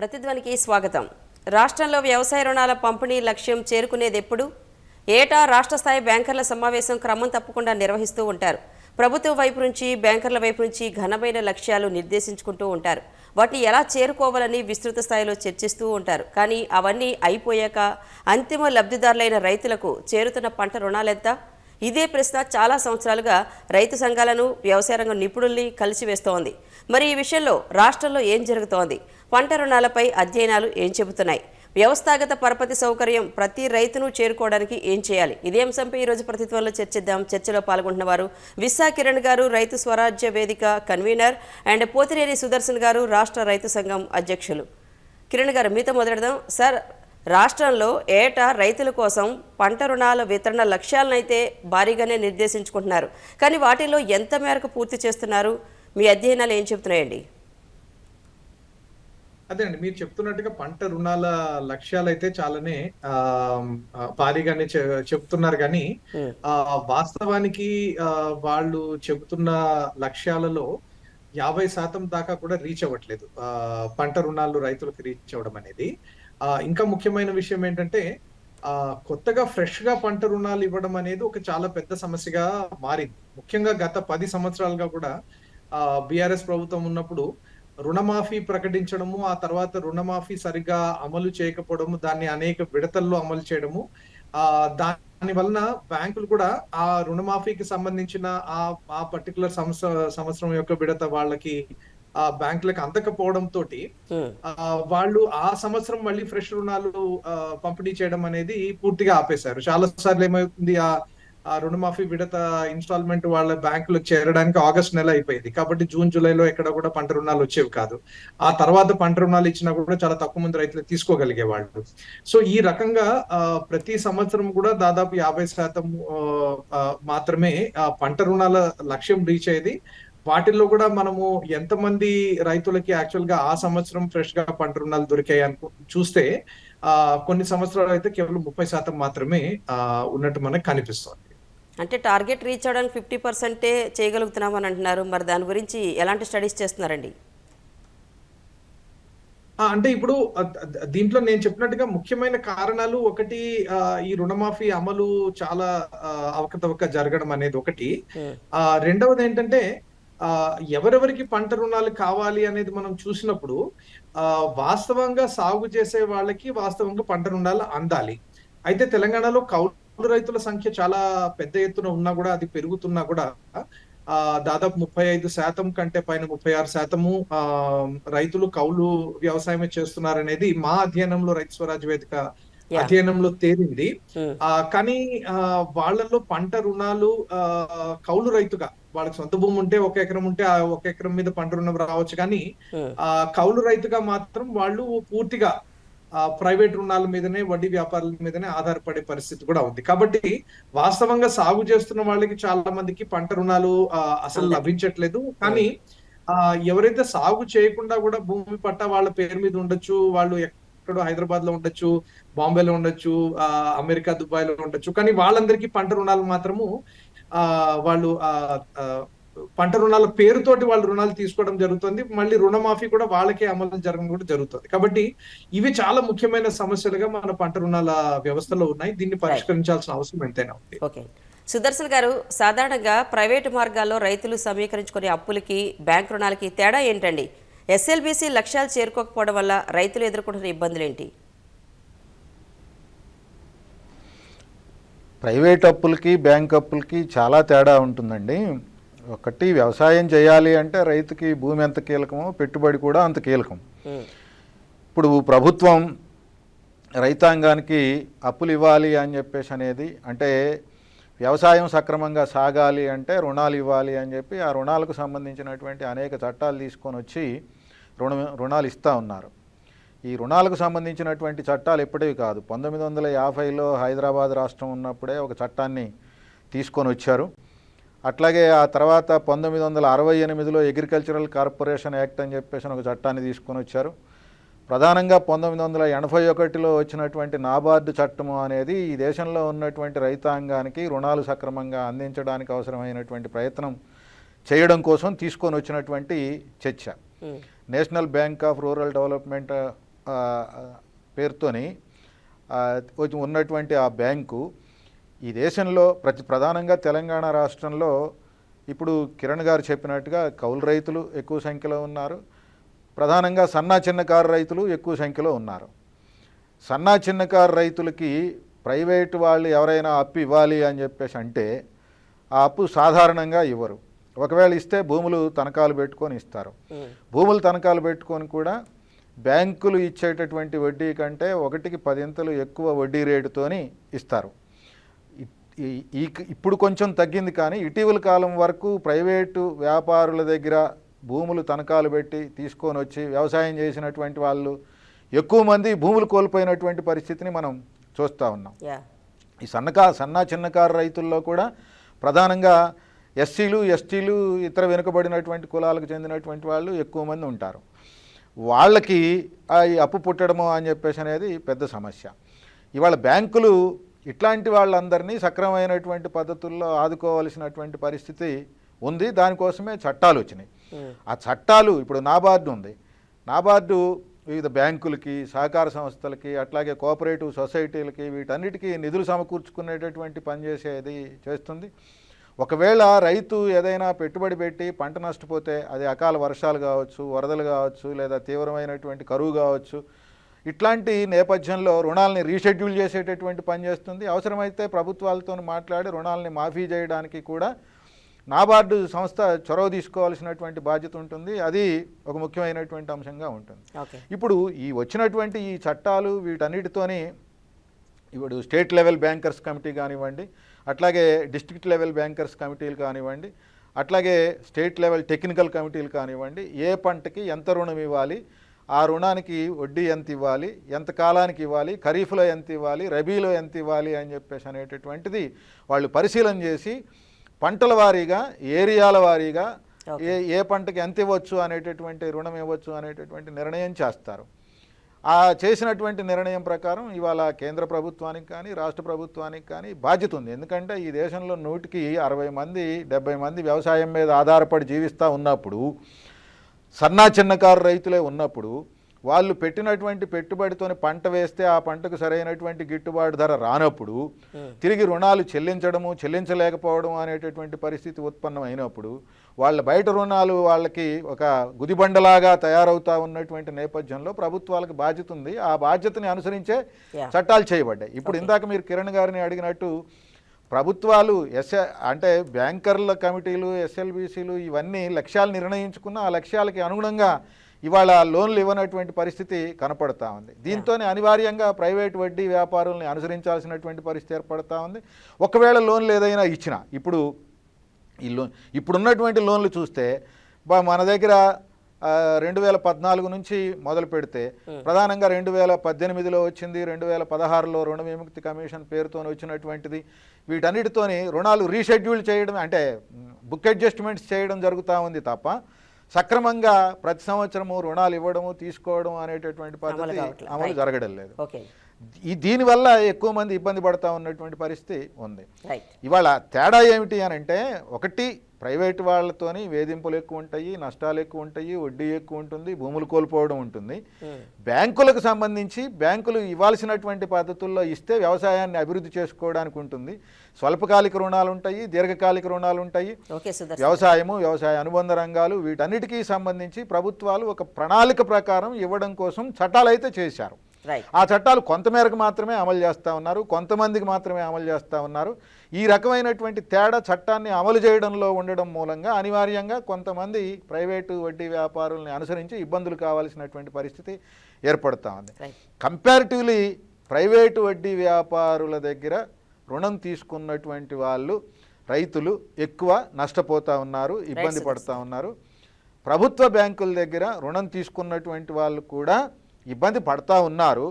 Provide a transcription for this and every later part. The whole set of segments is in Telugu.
ప్రతిధ్వనికి స్వాగతం. రాష్ట్రంలో వ్యవసాయ రుణాల పంపిణీ లక్ష్యం చేరుకునేది ఎప్పుడు ఏటా రాష్ట్ర స్థాయి బ్యాంకర్ల సమావేశం క్రమం తప్పకుండా నిర్వహిస్తూ ఉంటారు. ప్రభుత్వం వైపు నుంచి బ్యాంకర్ల వైపు నుంచి ఘనమైన లక్ష్యాలు నిర్దేశించుకుంటూ ఉంటారు. వాటిని ఎలా చేరుకోవాలని విస్తృత స్థాయిలో చర్చిస్తూ ఉంటారు. కానీ అవన్నీ అయిపోయాక అంతిమ లబ్ధిదారులైన రైతులకు చేరుతున్న పంట రుణాలెంత? ఇదే ప్రశ్న చాలా సంవత్సరాలుగా రైతు సంఘాలను వ్యవసాయ రంగం నిపుణుల్ని కలిసివేస్తోంది. మరి ఈ విషయంలో రాష్ట్రంలో ఏం జరుగుతోంది? పంట రుణాలపై అధ్యయనాలు ఏం చెబుతున్నాయి? వ్యవస్థాగత పరపతి సౌకర్యం ప్రతి రైతును చేరుకోవడానికి ఏం చేయాలి? ఇదే అంశంపై ఈరోజు ప్రతిత్వంలో చర్చిద్దాం. చర్చలో పాల్గొంటున్న వారు విశా కిరణ్ గారు రైతు స్వరాజ్య వేదిక కన్వీనర్ అండ్ పోతిరేని సుదర్శన్ గారు రాష్ట్ర రైతు సంఘం అధ్యక్షులు. కిరణ్ గారు మీతో మొదలెడదాం. సార్ రాష్ట్రంలో ఏటా రైతుల కోసం పంట రుణాల వితరణ లక్ష్యాలనైతే భారీగానే నిర్దేశించుకుంటున్నారు. కానీ వాటిలో ఎంత మేరకు పూర్తి చేస్తున్నారు? మీ అధ్యయనాలు ఏం చెప్తున్నాయండి? అదే అండి మీరు చెప్తున్నట్టుగా పంట రుణాల లక్ష్యాలు అయితే చాలానే భారీగానే చెప్తున్నారు కానీ ఆ వాస్తవానికి వాళ్ళు చెబుతున్న లక్ష్యాలలో యాభై శాతం దాకా కూడా రీచ్ అవ్వట్లేదు. ఆ పంట రుణాలు రైతులకు రీచ్ అవ్వడం అనేది. ఆ ఇంకా ముఖ్యమైన విషయం ఏంటంటే ఆ కొత్తగా ఫ్రెష్గా పంట రుణాలు ఇవ్వడం అనేది ఒక చాలా పెద్ద సమస్యగా మారింది. ముఖ్యంగా గత పది సంవత్సరాలుగా కూడా బీఆర్ఎస్ ప్రభుత్వం ఉన్నప్పుడు రుణమాఫీ ప్రకటించడము ఆ తర్వాత రుణమాఫీ సరిగా అమలు చేయకపోవడము దాన్ని అనేక విడతల్లో అమలు చేయడము ఆ దాని వలన బ్యాంకులు కూడా ఆ రుణమాఫీకి సంబంధించిన ఆ ఆ పర్టికులర్ సంవత్సర సంవత్సరం యొక్క విడత వాళ్ళకి ఆ బ్యాంకులకు అందకపోవడం తోటి వాళ్ళు ఆ సంవత్సరం మళ్ళీ ఫ్రెష్ రుణాలు పంపిణీ చేయడం అనేది పూర్తిగా ఆపేశారు. చాలా సార్లు ఏమవుతుంది ఆ ఆ రుణమాఫీ విడత ఇన్స్టాల్మెంట్ వాళ్ళ బ్యాంకులకు చేరడానికి ఆగస్ట్ నెల అయిపోయింది. కాబట్టి జూన్ జూలైలో ఎక్కడ కూడా పంట రుణాలు వచ్చేవి కాదు. ఆ తర్వాత పంట రుణాలు ఇచ్చినా కూడా చాలా తక్కువ మంది రైతులు తీసుకోగలిగే వాళ్ళు. సో ఈ రకంగా ప్రతి సంవత్సరం కూడా దాదాపు యాభై శాతం మాత్రమే ఆ పంట రుణాల లక్ష్యం రీచ్ అయ్యేది. వాటిల్లో కూడా మనము ఎంతమంది రైతులకి యాక్చువల్గా ఆ సంవత్సరం ఫ్రెష్గా పంట రుణాలు దొరికాయి చూస్తే ఆ కొన్ని సంవత్సరాలు అయితే కేవలం ముప్పై శాతం మాత్రమే ఆ ఉన్నట్టు మనకు కనిపిస్తుంది. అంటే టార్గెట్ రీచ్ అవడానికి ఫిఫ్టీ పర్సెంటే చేయగలుగుతున్నామని అంటున్నారు. మరి దాని గురించి ఎలాంటి స్టడీస్ చేస్తున్నారండి? అంటే ఇప్పుడు దీంట్లో నేను చెప్పినట్టుగా ముఖ్యమైన కారణాలు ఒకటి ఈ రుణమాఫీ అమలు చాలా అవకతవక జరగడం అనేది ఒకటి. రెండవది ఏంటంటే ఎవరెవరికి పంట రుణాలు కావాలి అనేది మనం చూసినప్పుడు ఆ వాస్తవంగా సాగు చేసే వాళ్ళకి వాస్తవంగా పంట రుణాలు అందాలి. అయితే తెలంగాణలో కౌలు రైతుల సంఖ్య చాలా పెద్ద ఎత్తున ఉన్నా కూడా అది పెరుగుతున్నా కూడా ఆ దాదాపు ముప్పై ఐదు శాతం కంటే పైన ముప్పై ఆరు శాతము ఆ రైతులు కౌలు వ్యవసాయమే చేస్తున్నారనేది మా అధ్యయనంలో రైతు స్వరాజ్ వేదిక. అధ్యయనంలో తేలింది. ఆ కానీ ఆ వాళ్ళల్లో పంట రుణాలు ఆ కౌలు రైతుగా వాళ్ళకి సొంత భూమి ఉంటే ఒక ఎకరం ఉంటే ఆ ఒక ఎకరం మీద పంట రుణం రావచ్చు. కానీ ఆ కౌలు రైతుగా మాత్రం వాళ్ళు పూర్తిగా ప్రైవేట్ రుణాల మీదనే వడ్డీ వ్యాపారాల మీదనే ఆధారపడే పరిస్థితి కూడా ఉంది. కాబట్టి వాస్తవంగా సాగు చేస్తున్న వాళ్ళకి చాలా మందికి పంట రుణాలు అసలు. లభించట్లేదు. కానీ ఆ ఎవరైతే సాగు చేయకుండా కూడా భూమి పట్ట వాళ్ళ పేరు మీద ఉండొచ్చు వాళ్ళు ఎక్కడో హైదరాబాద్లో ఉండొచ్చు బాంబేలో ఉండొచ్చు ఆ అమెరికా దుబాయ్లో ఉండొచ్చు. కానీ వాళ్ళందరికీ పంట రుణాలు మాత్రము ఆ వాళ్ళు ఆ, పంట రుణాల పేరుతోటి వాళ్ళు రుణాలు తీసుకోవడం జరుగుతుంది. మళ్ళీ రుణమాఫీ కూడా వాళ్ళకే అమలు జరగడం కూడా జరుగుతుంది. కాబట్టి ఇవి చాలా ముఖ్యమైన సమస్యలుగా మన పంట రుణాల వ్యవస్థలో ఉన్నాయి. దీన్ని పరిష్కరించాల్సిన అవసరం ఎంతైనా ఉంది. ఓకే. సుదర్శన్ గారు సాధారణంగా ప్రైవేటు మార్గాల్లో రైతులు సమీకరించుకునే అప్పులకి బ్యాంక్ రుణాలకి తేడా ఏంటండి? ఎస్ఎల్బీసీ లక్ష్యాలు చేరుకోకపోవడం వల్ల రైతులు ఎదుర్కొంటున్న ఇబ్బందులు ఏంటి ప్రైవేట్ అప్పులకి బ్యాంక్ అప్పులకి చాలా తేడా ఉంటుందండి. ఒకటి వ్యవసాయం చేయాలి అంటే రైతుకి భూమి ఎంత కీలకమో పెట్టుబడి కూడా అంత కీలకం. ఇప్పుడు ప్రభుత్వం రైతాంగానికి అప్పులు ఇవ్వాలి అని చెప్పేసి అనేది అంటే వ్యవసాయం సక్రమంగా సాగాలి అంటే రుణాలు ఇవ్వాలి అని చెప్పి ఆ రుణాలకు సంబంధించినటువంటి అనేక చట్టాలు తీసుకొని వచ్చి రుణ రుణాలు ఇస్తూ ఉన్నారు. ఈ రుణాలకు సంబంధించినటువంటి చట్టాలు ఎప్పటివి కాదు. పంతొమ్మిది వందల యాభైలో హైదరాబాద్ రాష్ట్రం ఉన్నప్పుడే ఒక చట్టాన్ని తీసుకొని వచ్చారు. అట్లాగే ఆ తర్వాత పంతొమ్మిది వందల అరవై ఎనిమిదిలో అగ్రికల్చరల్ కార్పొరేషన్ యాక్ట్ అని చెప్పేసి ఒక చట్టాన్ని తీసుకొని వచ్చారు. ప్రధానంగా పంతొమ్మిది వందల ఎనభై ఒకటిలో వచ్చినటువంటి నాబార్డు చట్టము అనేది ఈ దేశంలో ఉన్నటువంటి రైతాంగానికి రుణాలు సక్రమంగా అందించడానికి అవసరమైనటువంటి ప్రయత్నం చేయడం కోసం తీసుకొని వచ్చినటువంటి చర్చ. National bank of rural development పేరుతోని ఉన్నటువంటి ఆ బ్యాంకు ఈ దేశంలో ప్రతి ప్రధానంగా తెలంగాణ రాష్ట్రంలో ఇప్పుడు కిరణ్ గారు చెప్పినట్టుగా కౌలు రైతులు ఎక్కువ సంఖ్యలో ఉన్నారు. ప్రధానంగా సన్నా చిన్నకారు రైతులు ఎక్కువ సంఖ్యలో ఉన్నారు. సన్నా చిన్నకారు రైతులకి ప్రైవేటు వాళ్ళు ఎవరైనా అప్పు ఇవ్వాలి అని చెప్పేసి అంటే ఆ అప్పు సాధారణంగా ఇవ్వరు. ఒకవేళ ఇస్తే భూములు తనఖాలు పెట్టుకొని ఇస్తారు. భూములు తనఖాలు పెట్టుకొని కూడా బ్యాంకులు ఇచ్చేటటువంటి వడ్డీ కంటే ఒకటికి పదింతలు ఎక్కువ వడ్డీ రేటుతోని ఇస్తారు. ఈ- ఇప్పుడు కొంచెం తగ్గింది కానీ ఇటీవల కాలం వరకు ప్రైవేటు వ్యాపారుల దగ్గర భూములు తనఖాలు పెట్టి తీసుకొని వచ్చి వ్యవసాయం చేసినటువంటి వాళ్ళు ఎక్కువ మంది భూములు కోల్పోయినటువంటి పరిస్థితిని మనం చూస్తూ ఉన్నాం. ఈ సన్నకా సన్న చిన్నకారు రైతుల్లో కూడా ప్రధానంగా ఎస్సీలు ఎస్టీలు ఇతర వెనుకబడినటువంటి కులాలకు చెందినటువంటి వాళ్ళు ఎక్కువ మంది ఉంటారు. వాళ్ళకి అప్పు పుట్టడము అని చెప్పేసి అనేది పెద్ద సమస్య. ఇవాళ బ్యాంకులు ఇట్లాంటి వాళ్ళందరినీ సక్రమైనటువంటి పద్ధతుల్లో ఆదుకోవాల్సినటువంటి పరిస్థితి ఉంది. దానికోసమే చట్టాలు వచ్చినాయి. ఆ చట్టాలు ఇప్పుడు నాబార్డు ఉంది. నాబార్డు వివిధ బ్యాంకులకి సహకార సంస్థలకి అట్లాగే కోఆపరేటివ్ సొసైటీలకి వీటన్నిటికీ నిధులు సమకూర్చుకునేటటువంటి పనిచేసేది చేస్తుంది. ఒకవేళ రైతు ఏదైనా పెట్టుబడి పెట్టి పంట నష్టపోతే అది అకాల వర్షాలు కావచ్చు వరదలు కావచ్చు లేదా తీవ్రమైనటువంటి కరువు కావచ్చు ఇట్లాంటి నేపథ్యంలో రుణాలని రీషెడ్యూల్ చేసేటటువంటి పని చేస్తుంది. అవసరమైతే ప్రభుత్వాలతో మాట్లాడి రుణాలని మాఫీ చేయడానికి కూడా నాబార్డు సంస్థ చొరవ తీసుకోవాల్సినటువంటి బాధ్యత ఉంటుంది. అది ఒక ముఖ్యమైనటువంటి అంశంగా ఉంటుంది. ఇప్పుడు ఈ వచ్చినటువంటి ఈ చట్టాలు వీటన్నిటితోని ఇప్పుడు స్టేట్ లెవెల్ బ్యాంకర్స్ కమిటీ కానివ్వండి అట్లాగే డిస్ట్రిక్ట్ లెవెల్ బ్యాంకర్స్ కమిటీలు కానివ్వండి అట్లాగే స్టేట్ లెవెల్ టెక్నికల్ కమిటీలు కానివ్వండి ఏ పంటకి ఎంత రుణం ఇవ్వాలి ఆ రుణానికి వడ్డీ ఎంత ఇవ్వాలి? ఎంత కాలానికి ఇవ్వాలి? ఖరీఫ్లో ఎంత ఇవ్వాలి? రబీలో ఎంత ఇవ్వాలి? అని చెప్పేసి అనేటటువంటిది వాళ్ళు పరిశీలన చేసి పంటల వారీగా ఏరియాల వారీగా ఏ ఏ పంటకి ఎంత ఇవ్వచ్చు అనేటటువంటి రుణం ఇవ్వచ్చు అనేటటువంటి నిర్ణయం చేస్తారు. ఆ చేసినటువంటి నిర్ణయం ప్రకారం ఇవాళ కేంద్ర ప్రభుత్వానికి కానీ రాష్ట్ర ప్రభుత్వానికి కానీ బాధ్యత ఉంది. ఎందుకంటే ఈ దేశంలో నూటికి అరవై మంది డెబ్బై మంది వ్యవసాయం మీద ఆధారపడి జీవిస్తూ ఉన్నప్పుడు సన్నా చిన్నకారు రైతులే ఉన్నప్పుడు వాళ్ళు పెట్టినటువంటి పెట్టుబడితోని పంట వేస్తే ఆ పంటకు సరైనటువంటి గిట్టుబాటు ధర రానప్పుడు తిరిగి రుణాలు చెల్లించడము చెల్లించలేకపోవడం అనేటటువంటి పరిస్థితి ఉత్పన్నమైనప్పుడు వాళ్ళ బయట రుణాలు వాళ్ళకి ఒక గుదిబండలాగా తయారవుతా ఉన్నటువంటి నేపథ్యంలో ప్రభుత్వాలకు బాధ్యత ఉంది. ఆ బాధ్యతని అనుసరించే. చట్టాలు చేయబడ్డాయి. ఇప్పుడు ఇందాక మీరు కిరణ్ గారిని అడిగినట్టు ప్రభుత్వాలు ఎస్ అంటే బ్యాంకర్ల కమిటీలు ఎస్ఎల్బీసీలు ఇవన్నీ లక్ష్యాలు నిర్ణయించుకున్న ఆ లక్ష్యాలకి అనుగుణంగా ఇవాళ లోన్లు ఇవ్వనటువంటి పరిస్థితి కనపడతా ఉంది. దీంతోనే అనివార్యంగా ప్రైవేట్ వడ్డీ వ్యాపారుల్ని అనుసరించాల్సినటువంటి పరిస్థితి ఏర్పడతా ఉంది. ఒకవేళ లోన్లు ఏదైనా ఇచ్చినా ఇప్పుడు ఈ లోన్ ఇప్పుడున్నటువంటి లోన్లు చూస్తే బా మన దగ్గర రెండు వేల పద్నాలుగు నుంచి మొదలు పెడితే ప్రధానంగా రెండు వేల పద్దెనిమిదిలో వచ్చింది రెండు వేల పదహారులో రుణ విముక్తి కమిషన్ పేరుతో వచ్చినటువంటిది. వీటన్నిటితోని రుణాలు రీషెడ్యూల్ చేయడం అంటే బుక్ అడ్జస్ట్మెంట్స్ చేయడం జరుగుతూ ఉంది తప్ప సక్రమంగా ప్రతి సంవత్సరము రుణాలు ఇవ్వడము తీసుకోవడం అనేటటువంటి పద్ధతి. అమలు. జరగడం లేదు ఈ దీనివల్ల ఎక్కువ మంది ఇబ్బంది పడతా ఉన్నటువంటి పరిస్థితి ఉంది ఇవాళ తేడా ఏమిటి అని అంటే ఒకటి ప్రైవేట్ వాళ్ళతోని వేధింపులు ఎక్కువ ఉంటాయి నష్టాలు ఎక్కువ ఉంటాయి వడ్డీ ఎక్కువ ఉంటుంది భూములు కోల్పోవడం ఉంటుంది. బ్యాంకులకు సంబంధించి బ్యాంకులు ఇవ్వాల్సినటువంటి పద్ధతుల్లో ఇస్తే వ్యవసాయాన్ని అభివృద్ధి చేసుకోవడానికి ఉంటుంది. స్వల్పకాలిక రుణాలు ఉంటాయి దీర్ఘకాలిక రుణాలు ఉంటాయి వ్యవసాయము వ్యవసాయ అనుబంధ రంగాలు వీటన్నిటికీ సంబంధించి ప్రభుత్వాలు ఒక ప్రణాళిక ప్రకారం ఇవ్వడం కోసం చట్టాలు అయితే చేశారు ఆ చట్టాలు కొంతమేరకు మాత్రమే అమలు చేస్తూ ఉన్నారు కొంతమందికి మాత్రమే అమలు చేస్తూ ఉన్నారు. ఈ రకమైనటువంటి తేడా చట్టాన్ని అమలు చేయడంలో ఉండడం మూలంగా అనివార్యంగా కొంతమంది ప్రైవేటు వడ్డీ వ్యాపారుల్ని అనుసరించి ఇబ్బందులు కావాల్సినటువంటి పరిస్థితి ఏర్పడుతూ ఉంది. రైట్ కంపారిటివ్లీ ప్రైవేటు వడ్డీ వ్యాపారుల దగ్గర రుణం తీసుకున్నటువంటి వాళ్ళు రైతులు ఎక్కువ నష్టపోతూ ఉన్నారు ఇబ్బంది. పడుతూ ఉన్నారు. ప్రభుత్వ బ్యాంకుల దగ్గర రుణం తీసుకున్నటువంటి వాళ్ళు కూడా ఇబ్బంది పడతా ఉన్నారు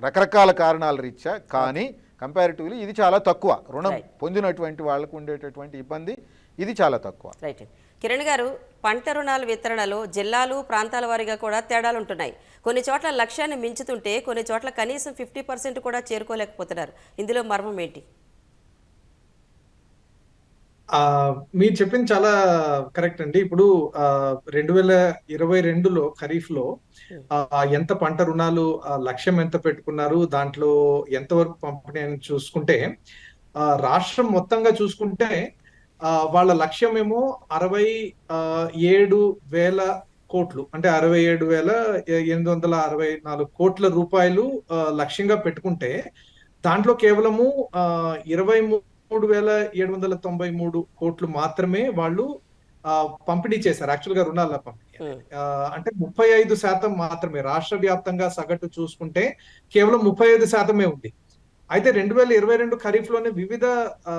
రకరకాల కారణాల రీత్యా. కానీ కంపారిటివ్లీ ఇది చాలా తక్కువ. రుణం. పొందినటువంటి వాళ్ళకు ఉండేటటువంటి ఇబ్బంది ఇది చాలా తక్కువ. రైట్ కిరణ్ గారు పంట రుణాల వితరణలో జిల్లాలు ప్రాంతాల వారీగా కూడా తేడాలు ఉంటున్నాయి కొన్ని చోట్ల లక్ష్యాన్ని మించుతుంటే కొన్ని చోట్ల కనీసం ఫిఫ్టీ పర్సెంట్ కూడా చేరుకోలేకపోతున్నారు. ఇందులో మర్మం ఏంటి? మీరు చెప్పింది చాలా కరెక్ట్ అండి. ఇప్పుడు రెండు వేల ఇరవై రెండులో ఖరీఫ్లో ఆ, ఎంత పంట రుణాలు లక్ష్యం ఎంత పెట్టుకున్నారు దాంట్లో ఎంత వరకు పంపిణీ అని చూసుకుంటే ఆ, రాష్ట్రం మొత్తంగా చూసుకుంటే వాళ్ళ లక్ష్యం ఏమో అరవై ఏడు వేల కోట్లు. అంటే అరవై ఏడు వేల ఎనిమిది వందల అరవై నాలుగు కోట్ల రూపాయలు లక్ష్యంగా పెట్టుకుంటే దాంట్లో కేవలము ఇరవై మూడు వేల ఏడు వందల తొంభై మూడు కోట్లు మాత్రమే వాళ్ళు ఆ, పంపిణీ చేశారు. యాక్చువల్గా రుణాల పంపిణీ. అంటే ముప్పై ఐదు శాతం మాత్రమే. రాష్ట్ర వ్యాప్తంగా సగటు చూసుకుంటే కేవలం ముప్పై ఐదు శాతమే ఉంది. అయితే రెండు వేల ఇరవై రెండు ఖరీఫ్లోనే వివిధ ఆ,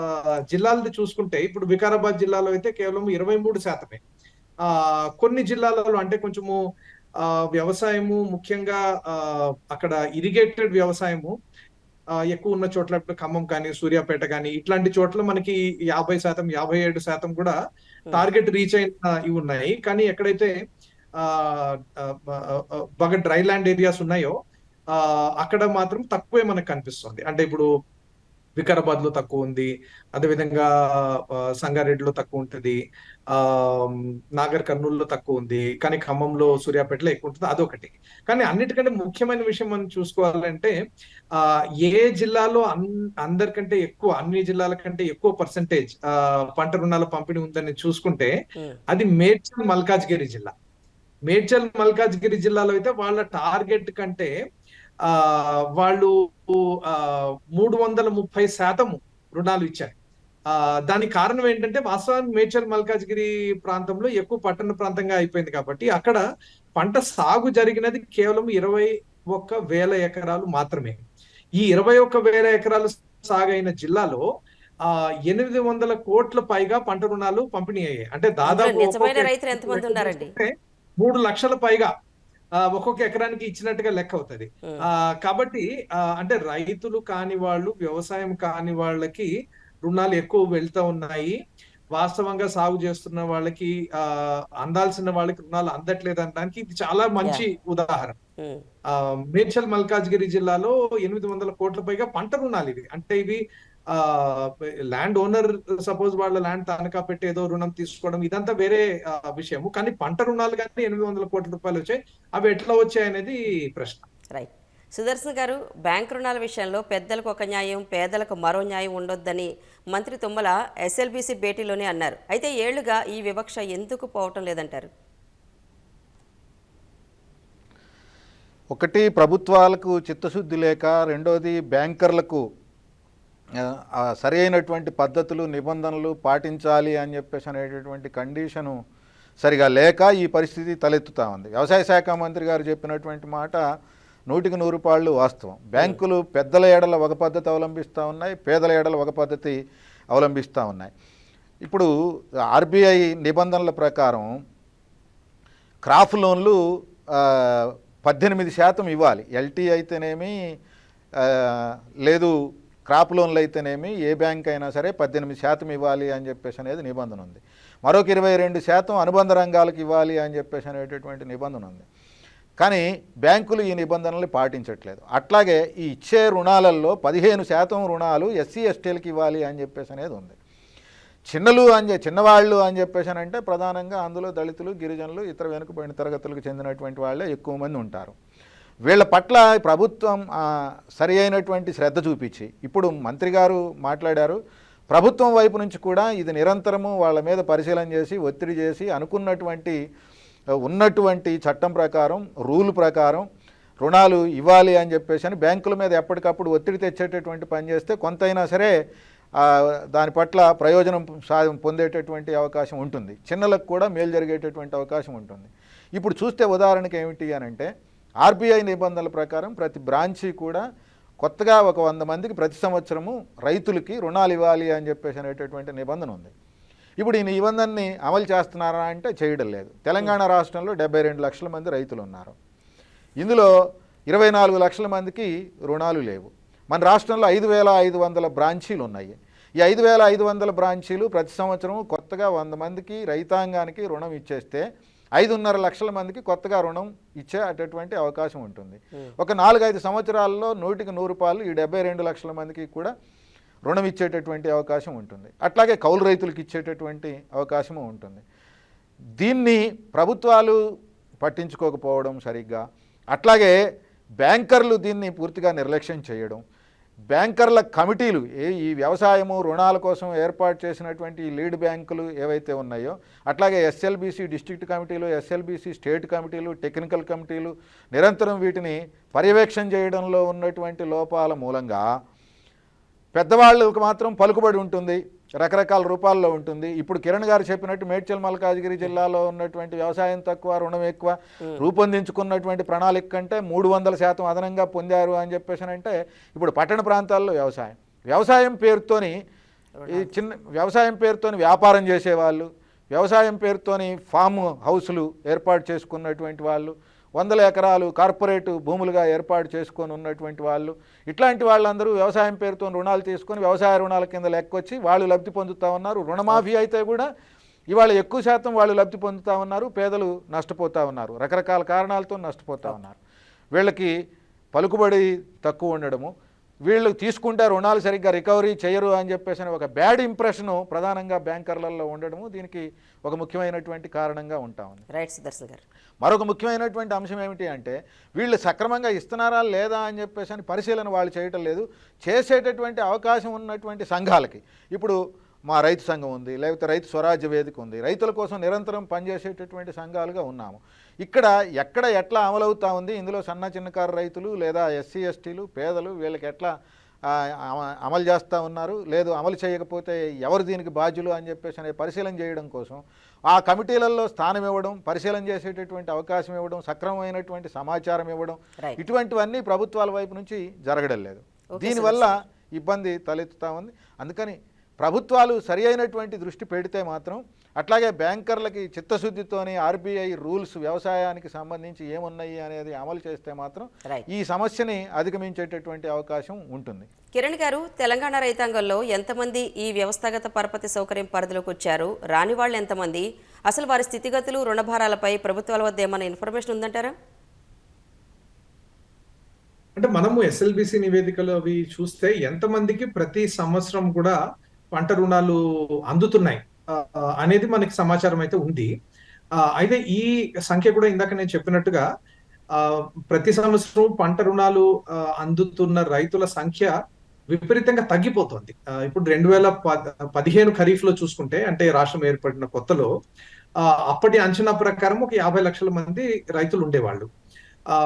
జిల్లాలది చూసుకుంటే ఇప్పుడు వికారాబాద్ జిల్లాలో అయితే కేవలం ఇరవై మూడు శాతమే. ఆ కొన్ని జిల్లాలలో అంటే కొంచెము ఆ వ్యవసాయము ముఖ్యంగా ఆ అక్కడ ఇరిగేటెడ్ వ్యవసాయము ఎక్కువ ఉన్న చోట్ల ఖమ్మం కానీ సూర్యాపేట కానీ ఇట్లాంటి చోట్ల మనకి యాభై శాతం యాభై ఏడు శాతం కూడా టార్గెట్ రీచ్ అయిన ఇవి ఉన్నాయి. కానీ ఎక్కడైతే ఆ బాగా డ్రై ల్యాండ్ ఏరియాస్ ఉన్నాయో ఆ అక్కడ మాత్రం తక్కువే మనకు కనిపిస్తుంది. అంటే ఇప్పుడు వికారాబాద్లో తక్కువ ఉంది. అదేవిధంగా సంగారెడ్డిలో తక్కువ ఉంటుంది. ఆ నాగర్ కర్నూలులో తక్కువ ఉంది. కానీ ఖమ్మంలో సూర్యాపేటలో ఎక్కువ ఉంటుంది. అదొకటి. కానీ అన్నిటికంటే ముఖ్యమైన విషయం మనం చూసుకోవాలంటే ఆ ఏ జిల్లాలో అన్ అందరికంటే ఎక్కువ అన్ని జిల్లాల కంటే ఎక్కువ పర్సంటేజ్ ఆ పంట రుణాల పంపిణీ ఉందని చూసుకుంటే అది మేడ్చల్ మల్కాజ్గిరి జిల్లా. మేడ్చల్ మల్కాజ్గిరి జిల్లాలో అయితే వాళ్ళ టార్గెట్ కంటే వాళ్ళు ఆ మూడు వందల ముప్పై శాతం రుణాలు ఇచ్చారు. ఆ దానికి కారణం ఏంటంటే వాస్తవానికి మేడ్చల్ మల్కాజ్గిరి ప్రాంతంలో ఎక్కువ పట్టణ ప్రాంతంగా అయిపోయింది కాబట్టి అక్కడ పంట సాగు జరిగినది కేవలం ఇరవై ఒక్క వేల ఎకరాలు మాత్రమే. ఈ ఇరవై ఒక్క వేల ఎకరాలు సాగైన జిల్లాలో ఆ ఎనిమిది వందల కోట్ల పైగా పంట రుణాలు పంపిణీ అయ్యాయి. అంటే దాదాపు మూడు లక్షల పైగా. ఒక్కొక్క ఎకరానికి ఇచ్చినట్టుగా లెక్క అవుతుంది. ఆ. కాబట్టి అంటే రైతులు కాని వాళ్ళు వ్యవసాయం కాని వాళ్ళకి రుణాలు ఎక్కువ వెళ్తా ఉన్నాయి. వాస్తవంగా సాగు చేస్తున్న వాళ్ళకి ఆ అందాల్సిన వాళ్ళకి రుణాలు అందట్లేదు అనడానికి ఇది చాలా మంచి ఉదాహరణ. మేడ్చల్ మల్కాజ్గిరి జిల్లాలో ఎనిమిది వందల కోట్ల పైగా పంట రుణాలు ఇవి. అంటే ఇవి ఆ ల్యాండ్ ఓనర్ సపోజ్ వాళ్ళ ల్యాండ్ తనఖా పెట్టి ఏదో రుణం తీసుకోవడం ఇదంతా వేరే విషయము. కానీ పంట రుణాలు కానీ ఎనిమిది వందల కోట్ల రూపాయలు వచ్చాయి. అవి ఎట్లా వచ్చాయి అనేది ప్రశ్న. రైట్ సుదర్శన్ గారు బ్యాంక్ రుణాల విషయంలో పెద్దలకు ఒక న్యాయం పేదలకు మరో న్యాయం ఉండొద్దని మంత్రి తుమ్మల ఎస్ఎల్బీసీ భేటీలోనే అన్నారు. అయితే ఏళ్ళుగా ఈ వివక్ష ఎందుకు పోవటం లేదంటారు? ఒకటి ప్రభుత్వాలకు చిత్తశుద్ధి లేక రెండోది బ్యాంకర్లకు సరి అయినటువంటి పద్ధతులు నిబంధనలు పాటించాలి అని చెప్పేసి అనేటటువంటి కండిషను సరిగా లేక ఈ పరిస్థితి తలెత్తుతా ఉంది. వ్యవసాయ శాఖ మంత్రి గారు చెప్పినటువంటి మాట నూటికి నూరు పాళ్ళు వాస్తవం. బ్యాంకులు పెద్దల ఏడల ఒక పద్ధతి అవలంబిస్తూ ఉన్నాయి పేదల ఏడల ఒక పద్ధతి అవలంబిస్తూ ఉన్నాయి. ఇప్పుడు ఆర్బీఐ నిబంధనల ప్రకారం క్రాప్ లోన్లు పద్దెనిమిది శాతం ఇవ్వాలి. ఎల్టీ అయితేనేమి లేదు క్రాప్ లోన్లు అయితేనేమి ఏ బ్యాంక్ అయినా సరే పద్దెనిమిది శాతం ఇవ్వాలి అని చెప్పేసి అనేది నిబంధన ఉంది. మరొక ఇరవై రెండు శాతం అనుబంధ రంగాలకు ఇవ్వాలి అని చెప్పేసి అనేటటువంటి నిబంధన ఉంది. కానీ బ్యాంకులు ఈ నిబంధనలు పాటించట్లేదు. అట్లాగే ఈ ఇచ్చే రుణాలలో పదిహేను శాతం రుణాలు ఎస్సీ ఎస్టీలకు ఇవ్వాలి అని చెప్పేసి అనేది ఉంది. చిన్నలు అని చిన్నవాళ్ళు అని చెప్పేసి అంటే ప్రధానంగా అందులో దళితులు గిరిజనులు ఇతర వెనుకబడిన తరగతులకు చెందినటువంటి వాళ్ళే ఎక్కువ మంది ఉంటారు. వీళ్ళ పట్ల ప్రభుత్వం సరి అయినటువంటి శ్రద్ధ చూపించి ఇప్పుడు మంత్రి గారు మాట్లాడారు. ప్రభుత్వం వైపు నుంచి కూడా ఇది నిరంతరము వాళ్ళ మీద పరిశీలన చేసి ఒత్తిడి చేసి అనుకున్నటువంటి ఉన్నటువంటి చట్టం ప్రకారం రూల్ ప్రకారం రుణాలు ఇవ్వాలి అని చెప్పేసి అని బ్యాంకుల మీద ఎప్పటికప్పుడు ఒత్తిడి తెచ్చేటటువంటి పని చేస్తే కొంతైనా సరే దాని పట్ల ప్రయోజనం సాధి పొందేటటువంటి అవకాశం ఉంటుంది. చిన్నలకు కూడా మేలు జరిగేటటువంటి అవకాశం ఉంటుంది. ఇప్పుడు చూస్తే ఉదాహరణకి ఏమిటి అని అంటే ఆర్బీఐ నిబంధనల ప్రకారం ప్రతి బ్రాంచి కూడా కొత్తగా ఒక వంద మందికి ప్రతి సంవత్సరము రైతులకి రుణాలు ఇవ్వాలి అని చెప్పేసి అనేటటువంటి నిబంధన ఉంది. ఇప్పుడు ఈ నిబంధనని అమలు చేస్తున్నారా అంటే చేయడం లేదు. తెలంగాణ రాష్ట్రంలో డెబ్బై రెండు లక్షల మంది రైతులు ఉన్నారు. ఇందులో ఇరవై నాలుగు లక్షల మందికి రుణాలు లేవు. మన రాష్ట్రంలో ఐదు వేల ఐదు వందల బ్రాంచీలు ఉన్నాయి. ఈ ఐదు వేల ఐదు వందల బ్రాంచీలు ప్రతి సంవత్సరం కొత్తగా వంద మందికి రైతాంగానికి రుణం ఇచ్చేస్తే ఐదున్నర లక్షల మందికి కొత్తగా రుణం ఇచ్చే అటువంటి అవకాశం ఉంటుంది. ఒక నాలుగైదు సంవత్సరాల్లో నూటికి నూరు రూపాయలు ఈ డెబ్బై రెండు లక్షల మందికి కూడా రుణం ఇచ్చేటటువంటి అవకాశం ఉంటుంది. అట్లాగే కౌలు రైతులకు ఇచ్చేటటువంటి అవకాశము ఉంటుంది. దీన్ని ప్రభుత్వాలు పట్టించుకోకపోవడం సరిగ్గా అట్లాగే బ్యాంకర్లు దీన్ని పూర్తిగా నిర్లక్ష్యం చేయడం బ్యాంకర్ల కమిటీలు ఏ ఈ వ్యవసాయము రుణాల కోసం ఏర్పాటు చేసినటువంటి లీడ్ బ్యాంకులు ఏవైతే ఉన్నాయో అట్లాగే ఎస్ఎల్బీసీ డిస్ట్రిక్ట్ కమిటీలు ఎస్ఎల్బీసీ స్టేట్ కమిటీలు టెక్నికల్ కమిటీలు నిరంతరం వీటిని పర్యవేక్షణ చేయడంలో ఉన్నటువంటి లోపాల మూలంగా పెద్దవాళ్ళకు మాత్రం పలుకుబడి ఉంటుంది. రకరకాల రూపాల్లో ఉంటుంది. ఇప్పుడు కిరణ్ గారు చెప్పినట్టు మేడ్చల్ మల్కాజ్గిరి జిల్లాలో ఉన్నటువంటి వ్యవసాయం తక్కువ రుణం ఎక్కువ రూపొందించుకున్నటువంటి ప్రణాళిక కంటే మూడు వందల శాతం అదనంగా పొందారు అని చెప్పేసి అంటే ఇప్పుడు పట్టణ ప్రాంతాల్లో వ్యవసాయం. వ్యవసాయం పేరుతోని ఈ చిన్న వ్యవసాయం పేరుతోని వ్యాపారం చేసేవాళ్ళు వ్యవసాయం పేరుతోని ఫామ్ హౌసులు ఏర్పాటు చేసుకున్నటువంటి వాళ్ళు వందల ఎకరాలు కార్పొరేట్ భూములుగా ఏర్పాటు చేసుకొని ఉన్నటువంటి వాళ్ళు ఇట్లాంటి వాళ్ళందరూ వ్యవసాయం పేరుతో రుణాలు తీసుకొని వ్యవసాయ రుణాల కింద లెక్కొచ్చి వాళ్ళు లబ్ధి పొందుతూ ఉన్నారు. రుణమాఫీ అయితే కూడా ఇవాళ ఎక్కువ శాతం వాళ్ళు లబ్ధి పొందుతూ ఉన్నారు పేదలు నష్టపోతూ ఉన్నారు రకరకాల కారణాలతో నష్టపోతూ ఉన్నారు. వీళ్ళకి పలుకుబడి తక్కువ ఉండడము వీళ్ళు తీసుకుంటే రుణాలు సరిగ్గా రికవరీ చేయరు అని చెప్పేసి అని ఒక బ్యాడ్ ఇంప్రెషను ప్రధానంగా బ్యాంకర్లలో ఉండడము దీనికి ఒక ముఖ్యమైనటువంటి కారణంగా ఉంటా ఉంది. రైట్ సుదర్శన్ గారు. మరొక ముఖ్యమైనటువంటి అంశం ఏమిటి అంటే వీళ్ళు సక్రమంగా ఇస్తున్నారా లేదా అని చెప్పేసి అని పరిశీలన వాళ్ళు చేయటం లేదు. చేసేటటువంటి అవకాశం ఉన్నటువంటి సంఘాలకి. ఇప్పుడు మా రైతు సంఘం ఉంది లేకపోతే రైతు స్వరాజ్య వేదిక ఉంది. రైతుల కోసం నిరంతరం పనిచేసేటటువంటి సంఘాలుగా ఉన్నాము. ఇక్కడ ఎక్కడ ఎట్లా అమలవుతా ఉంది? ఇందులో సన్న చిన్నకారు రైతులు లేదా ఎస్సీ ఎస్టీలు పేదలు వీళ్ళకి ఎట్లా అమలు చేస్తూ ఉన్నారు? లేదు అమలు చేయకపోతే ఎవరు దీనికి బాధ్యులు అని చెప్పేసి అనే పరిశీలన చేయడం కోసం ఆ కమిటీలలో స్థానం ఇవ్వడం పరిశీలన చేసేటటువంటి అవకాశం ఇవ్వడం సక్రమమైనటువంటి సమాచారం ఇవ్వడం. ఇటువంటివన్నీ ప్రభుత్వాల వైపు నుంచి జరగడం లేదు. దీనివల్ల ఇబ్బంది తలెత్తుతా ఉంది. అందుకని ప్రభుత్వాలు సరి అయినటువంటి దృష్టి పెడితే మాత్రం అట్లాగే బ్యాంకర్లకి చిత్తశుద్ధితోని ఆర్బీఐ రూల్స్ వ్యవసాయానికి సంబంధించి ఏమున్నాయి అనేది అమలు చేస్తే మాత్రం. ఈ సమస్యని అధిగమించేటటువంటి అవకాశం ఉంటుంది. కిరణ్ గారు తెలంగాణ రైతాంగంలో ఎంతమంది ఈ వ్యవస్థాగత పరపతి సౌకర్యం పరిధిలోకి వచ్చారు రాని వాళ్ళు ఎంతమంది? అసలు వారి స్థితిగతులు రుణభారాలపై ప్రభుత్వాల వద్ద ఏమైనా ఇన్ఫర్మేషన్ ఉందంటారా? అంటే మనము ఎస్ఎల్బిసి నివేదికలు అవి చూస్తే ఎంతమందికి ప్రతి సంవత్సరం కూడా పంట రుణాలు అందుతున్నాయి అనేది మనకి సమాచారం అయితే ఉంది. అయితే ఈ సంఖ్య కూడా ఇందాక నేను చెప్పినట్టుగా ప్రతి సంవత్సరం పంట రుణాలు అందుతున్న రైతుల సంఖ్య విపరీతంగా తగ్గిపోతుంది. ఇప్పుడు రెండు వేల పదిహేను ఖరీఫ్లో చూసుకుంటే అంటే రాష్ట్రం ఏర్పడిన కొత్తలో అప్పటి అంచనా ప్రకారం ఒక యాభై లక్షల మంది రైతులు ఉండేవాళ్ళు. ఆ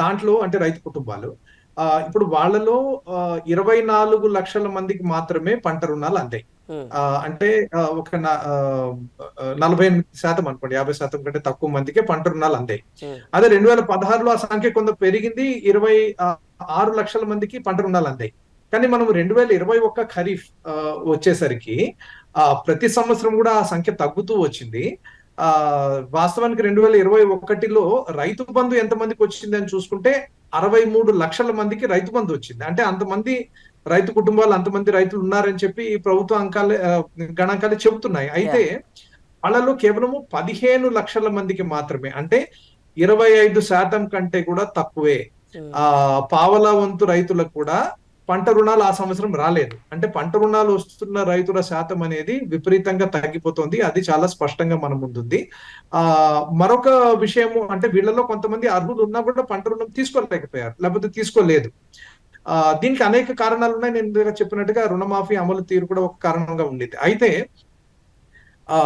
దాంట్లో అంటే రైతు కుటుంబాలు ఇప్పుడు వాళ్ళలో ఆ, ఇరవై నాలుగు లక్షల మందికి మాత్రమే పంట రుణాలు అందాయి. అంటే ఒక నలభై ఎనిమిది శాతం అనుకోండి యాభై శాతం కంటే తక్కువ మందికే పంట రుణాలు అందాయి. అదే రెండు వేల పదహారులో ఆ సంఖ్య కొంత పెరిగింది ఇరవై ఆరు లక్షల మందికి పంట రుణాలు అందాయి. కానీ మనం రెండు వేల ఇరవై ఒక్క ఖరీఫ్ వచ్చేసరికి ఆ ప్రతి సంవత్సరం కూడా ఆ సంఖ్య తగ్గుతూ వచ్చింది. ఆ వాస్తవానికి రెండు వేల ఇరవై ఒకటిలో రైతు బంధు ఎంత మందికి వచ్చింది అని చూసుకుంటే అరవై మూడు లక్షల మందికి రైతు బంధు వచ్చింది. అంటే అంతమంది రైతు కుటుంబాలు అంతమంది రైతులు ఉన్నారని చెప్పి ఈ ప్రభుత్వ అంకాలే గణాంకాలే చెబుతున్నాయి. అయితే వాళ్ళలో కేవలము పదిహేను లక్షల మందికి మాత్రమే అంటే ఇరవై ఐదు శాతం కంటే కూడా తక్కువే. ఉమ్. ఆ పావలా వంతు రైతులకు కూడా పంట రుణాలు ఆ సంవత్సరం రాలేదు. అంటే పంట రుణాలు వస్తున్న రైతుల శాతం అనేది విపరీతంగా తగ్గిపోతుంది. అది చాలా స్పష్టంగా మన ముందుంది. ఆ మరొక విషయము అంటే వీళ్ళలో కొంతమంది అర్హులు ఉన్నా కూడా పంట రుణం తీసుకోలేకపోయారు. లేకపోతే తీసుకోలేదు. ఆ దీనికి అనేక కారణాలు ఉన్నాయి. నేను చెప్పినట్టుగా రుణమాఫీ అమలు తీరు కూడా ఒక కారణంగా ఉండేది. అయితే ఆ,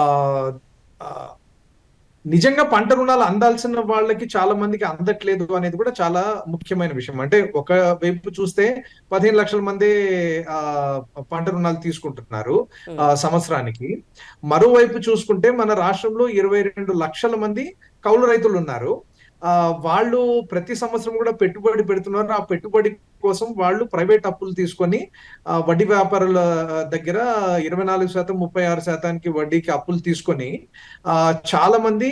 నిజంగా పంట రుణాలు అందాల్సిన వాళ్ళకి చాలా మందికి అందట్లేదు అనేది కూడా చాలా ముఖ్యమైన విషయం. అంటే ఒక వైపు చూస్తే పదిహేను లక్షల మంది ఆ పంట రుణాలు తీసుకుంటున్నారు ఆ, సంవత్సరానికి. మరోవైపు చూసుకుంటే మన రాష్ట్రంలో ఇరవై రెండు లక్షల మంది కౌలు రైతులు ఉన్నారు. వాళ్ళు ప్రతి సంవత్సరం కూడా పెట్టుబడి పెడుతున్నారు. ఆ పెట్టుబడి కోసం వాళ్ళు ప్రైవేట్ అప్పులు తీసుకొని వడ్డీ వ్యాపారుల దగ్గర ఇరవై నాలుగు శాతం ముప్పై ఆరు శాతానికి వడ్డీకి అప్పులు తీసుకొని ఆ చాలా మంది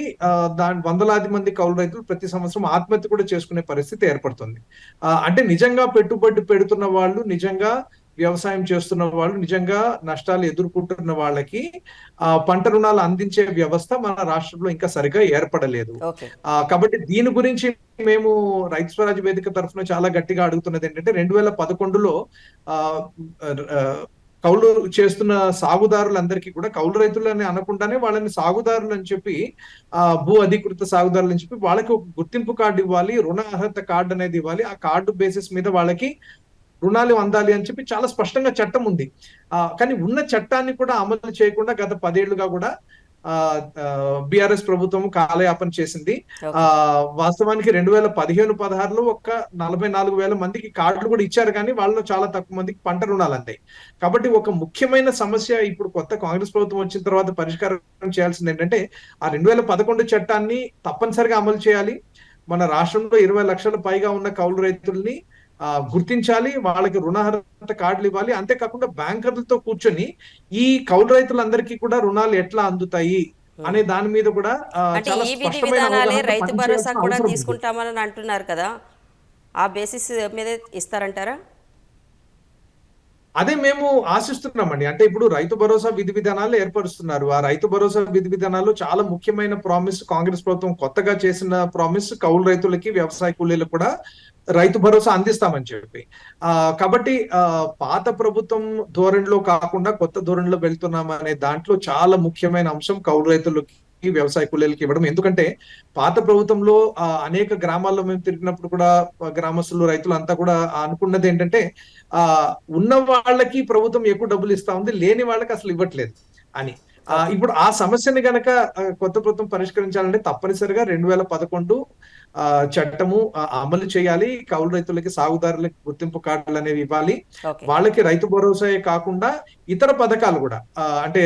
దాని వందలాది మంది కౌలు రైతులు ప్రతి సంవత్సరం ఆత్మహత్య కూడా చేసుకునే పరిస్థితి ఏర్పడుతుంది. అంటే నిజంగా పెట్టుబడి పెడుతున్న వాళ్ళు నిజంగా వ్యవసాయం చేస్తున్న వాళ్ళు నిజంగా నష్టాలు ఎదుర్కొంటున్న వాళ్ళకి ఆ పంట రుణాలు అందించే వ్యవస్థ మన రాష్ట్రంలో ఇంకా సరిగా ఏర్పడలేదు. కాబట్టి దీని గురించి మేము రైతు స్వరాజ్ వేదిక తరఫున చాలా గట్టిగా అడుగుతున్నది ఏంటంటే రెండు వేల పదకొండులో ఆ ఆ, కౌలు చేస్తున్న సాగుదారులందరికీ కూడా కౌలు రైతులని అనకుండానే వాళ్ళని సాగుదారులు అని చెప్పి ఆ భూ అధికృత సాగుదారులు అని చెప్పి వాళ్ళకి ఒక గుర్తింపు కార్డు ఇవ్వాలి రుణ అర్హత కార్డు అనేది ఇవ్వాలి. ఆ కార్డు బేసిస్ మీద వాళ్ళకి రుణాలు అందాలి అని చెప్పి చాలా స్పష్టంగా చట్టం ఉంది. ఆ కానీ ఉన్న చట్టాన్ని కూడా అమలు చేయకుండా గత పదేళ్ళుగా కూడా బిఆర్ఎస్ ప్రభుత్వం కాలయాపన చేసింది. ఆ వాస్తవానికి రెండు వేల పదిహేను పదహారులో ఒక్క నలభై నాలుగు వేల మందికి కార్డులు కూడా ఇచ్చారు కానీ వాళ్ళలో చాలా తక్కువ మందికి పంట రుణాలు అందాయి. కాబట్టి ఒక ముఖ్యమైన సమస్య ఇప్పుడు కొత్త కాంగ్రెస్ ప్రభుత్వం వచ్చిన తర్వాత పరిష్కారం చేయాల్సింది ఏంటంటే ఆ రెండు వేల పదకొండు చట్టాన్ని తప్పనిసరిగా అమలు చేయాలి. మన రాష్ట్రంలో ఇరవై లక్షల పైగా ఉన్న కౌలు రైతుల్ని గుర్తించాలి వాళ్ళకి రుణార్హత కార్డులు ఇవ్వాలి. అంతేకాకుండా బ్యాంకర్లతో కూర్చొని ఈ కౌలు రైతులందరికీ కూడా రుణాలు ఎట్లా అందుతాయి అనే దాని మీద కూడా చాలా స్పష్టమైన రైతు భరోసా కూడా. తీసుకుంటామని అంటున్నారు కదా. ఆ బేసిస్ మీదే ఇస్తారంటారా? అదే మేము ఆశిస్తున్నామండి. అంటే ఇప్పుడు రైతు భరోసా విధి విధానాలు ఏర్పరుస్తున్నారు. ఆ రైతు భరోసా విధి విధానాలు చాలా ముఖ్యమైన ప్రామిస్ కాంగ్రెస్ ప్రభుత్వం కొత్తగా చేసిన ప్రామిస్ కౌలు రైతులకి వ్యవసాయ కూలీలకు కూడా రైతు భరోసా అందిస్తామని చెప్పి. ఆ కాబట్టి ఆ పాత ప్రభుత్వం ధోరణిలో కాకుండా కొత్త ధోరణిలో వెళ్తున్నాం అనే దాంట్లో చాలా ముఖ్యమైన అంశం కౌలు రైతులకి వ్యవసాయ కూలీలకి ఇవ్వడం. ఎందుకంటే పాత ప్రభుత్వంలో ఆ, అనేక గ్రామాల్లో మేము తిరిగినప్పుడు కూడా గ్రామస్తులు రైతులు అంతా కూడా అనుకున్నది ఏంటంటే ఆ ఉన్న వాళ్ళకి ప్రభుత్వం ఎక్కువ డబ్బులు ఇస్తా ఉంది లేని వాళ్ళకి అసలు ఇవ్వట్లేదు అని. ఆ ఇప్పుడు ఆ సమస్యని గనక కొత్త ప్రభుత్వం పరిష్కరించాలంటే తప్పనిసరిగా రెండు వేల పదకొండు ఆ చట్టము అమలు చేయాలి. కౌలు రైతులకి సాగుదారులకి గుర్తింపు కార్డులు అనేవి ఇవ్వాలి. వాళ్ళకి రైతు భరోసాయే కాకుండా ఇతర పథకాలు కూడా అంటే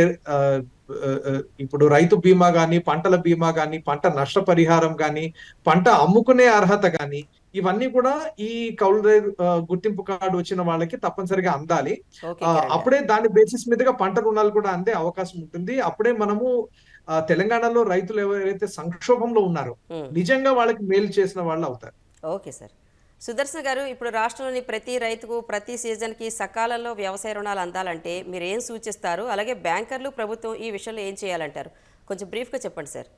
ఇప్పుడు రైతు బీమా గాని పంటల బీమా గాని పంట నష్టపరిహారం గాని పంట అమ్ముకునే అర్హత గాని ఇవన్నీ కూడా ఈ కౌలు గుర్తింపు కార్డు వచ్చిన వాళ్ళకి తప్పనిసరిగా అందాలి. అప్పుడే దాని బేసిస్ మీదుగా పంట రుణాలు కూడా అందే అవకాశం ఉంటుంది అప్పుడే మనము తెలంగాణలో రైతులు ఎవరైతే సంక్షోభంలో ఉన్నారో. నిజంగా వాళ్ళకి మేలు చేసిన వాళ్ళు అవుతారు ఓకే సార్ సుదర్శన్ గారు ఇప్పుడు రాష్ట్రంలోని ప్రతి రైతుకు ప్రతి సీజన్కి సకాలంలో వ్యవసాయ రుణాలు అందాలంటే మీరు ఏం సూచిస్తారు? అలాగే బ్యాంకర్లు ప్రభుత్వం ఈ విషయంలో ఏం చేయాలంటారు? కొంచెం బ్రీఫ్గా చెప్పండి సార్.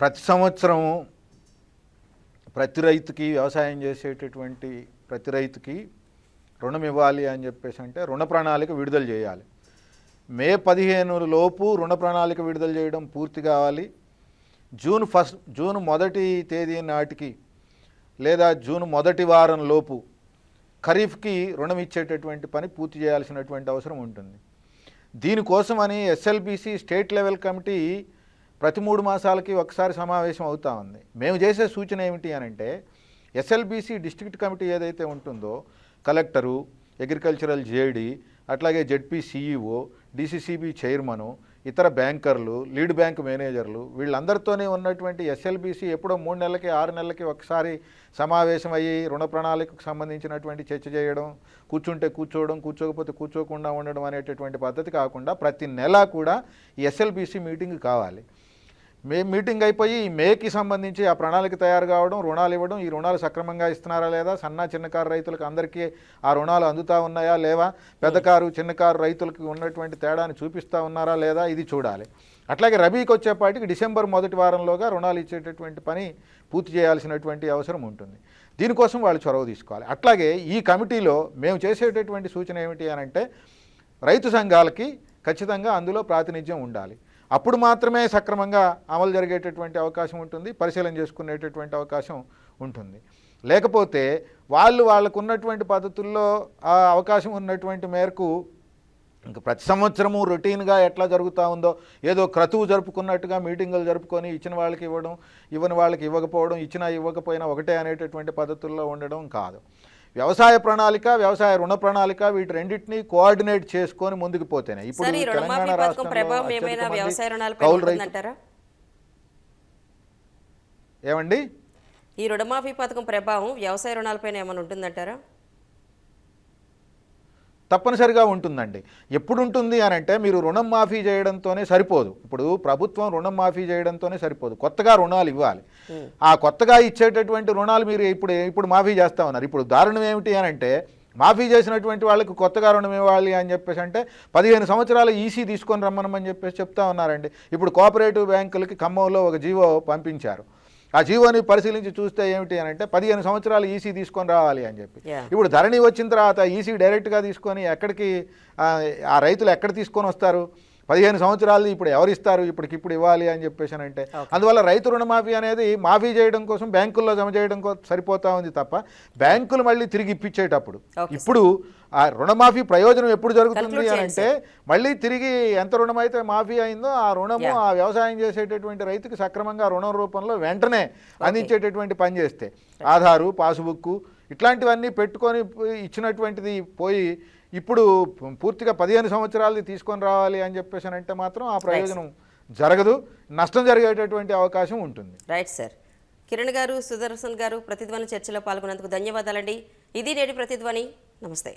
ప్రతి సంవత్సరం ప్రతి రైతుకి వ్యవసాయం చేసేటటువంటి ప్రతి రైతుకి రుణం ఇవ్వాలి అని చెప్పేసి అంటే రుణ ప్రణాళిక విడుదల చేయాలి. మే పదిహేను లోపు రుణ ప్రణాళిక విడుదల చేయడం పూర్తి కావాలి. జూన్ ఫస్ట్ జూన్ మొదటి తేదీ నాటికి లేదా జూన్ మొదటి వారం లోపు ఖరీఫ్కి రుణం ఇచ్చేటటువంటి పని పూర్తి చేయాల్సినటువంటి అవసరం ఉంటుంది. దీనికోసమని ఎస్ఎల్బిసి స్టేట్ లెవెల్ కమిటీ ప్రతి మూడు మాసాలకి ఒకసారి సమావేశం అవుతా ఉంది. మేము చేసే సూచన ఏమిటి అని అంటే ఎస్ఎల్బిసి డిస్ట్రిక్ట్ కమిటీ ఏదైతే ఉంటుందో కలెక్టరు అగ్రికల్చరల్ జేడీ అట్లాగే జెడ్పీ సిఈఓ డిసిసిబి చైర్మను ఇతర బ్యాంకర్లు లీడ్ బ్యాంక్ మేనేజర్లు వీళ్ళందరితోనే ఉన్నటువంటి ఎస్ఎల్బిసి ఎప్పుడో మూడు నెలలకి ఆరు నెలలకి ఒకసారి సమావేశం అయ్యి రుణ ప్రణాళికకు సంబంధించినటువంటి చర్చ చేయడం కూర్చుంటే కూర్చోవడం కూర్చోకపోతే కూర్చోకుండా ఉండడం అనేటటువంటి పద్ధతి కాకుండా ప్రతి నెల కూడా ఎస్ఎల్బీసీ ఎస్ఎల్బిసి మీటింగ్ కావాలి. మే మీటింగ్ అయిపోయి ఈ మేకి సంబంధించి ఆ ప్రణాళిక తయారు కావడం రుణాలు ఇవ్వడం ఈ రుణాలు సక్రమంగా ఇస్తున్నారా లేదా? సన్న చిన్నకారు రైతులకు అందరికీ ఆ రుణాలు అందుతా ఉన్నాయా లేవా? పెద్దకారు చిన్నకారు రైతులకు ఉన్నటువంటి తేడాని చూపిస్తూ ఉన్నారా లేదా? ఇది చూడాలి. అట్లాగే రబీకి వచ్చేపాటికి డిసెంబర్ మొదటి వారంలోగా రుణాలు ఇచ్చేటటువంటి పని పూర్తి చేయాల్సినటువంటి అవసరం ఉంటుంది. దీనికోసం వాళ్ళు చొరవ తీసుకోవాలి. అట్లాగే ఈ కమిటీలో మేము చేసేటటువంటి సూచన ఏమిటి అని అంటే రైతు సంఘాలకి ఖచ్చితంగా అందులో ప్రాతినిధ్యం ఉండాలి. అప్పుడు మాత్రమే సక్రమంగా అమలు జరిగేటటువంటి అవకాశం ఉంటుంది పరిశీలన చేసుకునేటటువంటి అవకాశం ఉంటుంది. లేకపోతే వాళ్ళు వాళ్ళకు ఉన్నటువంటి పద్ధతుల్లో ఆ అవకాశం ఉన్నటువంటి మేరకు ఇంకా ప్రతి సంవత్సరము రొటీన్గా ఎట్లా జరుగుతూ ఉందో ఏదో క్రతువు జరుపుకున్నట్టుగా మీటింగులు జరుపుకొని ఇచ్చిన వాళ్ళకి ఇవ్వడం ఇవ్వని వాళ్ళకి ఇవ్వకపోవడం ఇచ్చినా ఇవ్వకపోయినా ఒకటే అనేటటువంటి పద్ధతుల్లో ఉండడం కాదు. వ్యవసాయ ప్రణాళిక వ్యవసాయ రుణ ప్రణాళిక వీటి రెండింటినీ కోఆర్డినేట్ చేసుకొని ముందుకు పోతేనే. ఇప్పుడు తెలంగాణ రాష్ట్రంలో కౌలు రైతు ఏమండి? ఈ రుణమాఫీ పథకం ప్రభావం వ్యవసాయ రుణాలపైన ఏమైనా ఉంటుందంటారా? తప్పనిసరిగా ఉంటుందండి. ఎప్పుడు ఉంటుంది అని అంటే మీరు రుణం మాఫీ చేయడంతోనే సరిపోదు. ఇప్పుడు ప్రభుత్వం రుణం మాఫీ చేయడంతోనే సరిపోదు. కొత్తగా రుణాలు ఇవ్వాలి. ఆ కొత్తగా ఇచ్చేటటువంటి రుణాలు మీరు ఇప్పుడు ఇప్పుడు మాఫీ చేస్తా ఉన్నారు. ఇప్పుడు దారుణం ఏమిటి అని అంటే మాఫీ చేసినటువంటి వాళ్ళకి కొత్తగా రుణం ఇవ్వాలి అని చెప్పేసి అంటే పదిహేను సంవత్సరాలు ఈసీ తీసుకొని రమ్మనమని చెప్పేసి చెప్తా ఉన్నారండి. ఇప్పుడు కోఆపరేటివ్ బ్యాంకులకి ఖమ్మంలో ఒక జీవో పంపించారు. ఆ జీవోని పరిశీలించి చూస్తే ఏమిటి అని అంటే పదిహేను సంవత్సరాలు ఈసీ తీసుకొని రావాలి అని చెప్పి. ఇప్పుడు ధరణి వచ్చిన తర్వాత ఈసీ డైరెక్ట్గా తీసుకొని ఎక్కడికి ఆ రైతులు ఎక్కడ తీసుకొని వస్తారు పదిహేను సంవత్సరాలు ఇప్పుడు ఎవరు ఇస్తారు ఇప్పటికి ఇప్పుడు ఇవ్వాలి అని చెప్పేసి అంటే. అందువల్ల రైతు రుణమాఫీ అనేది మాఫీ చేయడం కోసం బ్యాంకుల్లో జమ చేయడం కోసం సరిపోతా ఉంది తప్ప బ్యాంకులు మళ్ళీ తిరిగి ఇప్పించేటప్పుడు ఇప్పుడు ఆ రుణమాఫీ ప్రయోజనం ఎప్పుడు జరుగుతుంది అని అంటే మళ్ళీ తిరిగి ఎంత రుణం అయితే మాఫీ అయిందో ఆ రుణము. ఆ వ్యవసాయం చేసేటటువంటి రైతుకి సక్రమంగా రుణం రూపంలో వెంటనే అందించేటటువంటి పని చేస్తే ఆధారు పాస్బుక్ ఇట్లాంటివన్నీ పెట్టుకొని ఇచ్చినటువంటిది పోయి ఇప్పుడు పూర్తిగా పదిహేను సంవత్సరాలు తీసుకొని రావాలి అని చెప్పేసి అంటే మాత్రం ఆ ప్రయోజనం జరగదు. నష్టం జరిగేటటువంటి అవకాశం ఉంటుంది. రైట్ సార్ కిరణ్ గారు సుదర్శన్ గారు ప్రతిధ్వని చర్చలో పాల్గొన్నందుకు ధన్యవాదాలండి. ఇది నేటి ప్రతిధ్వని. నమస్తే.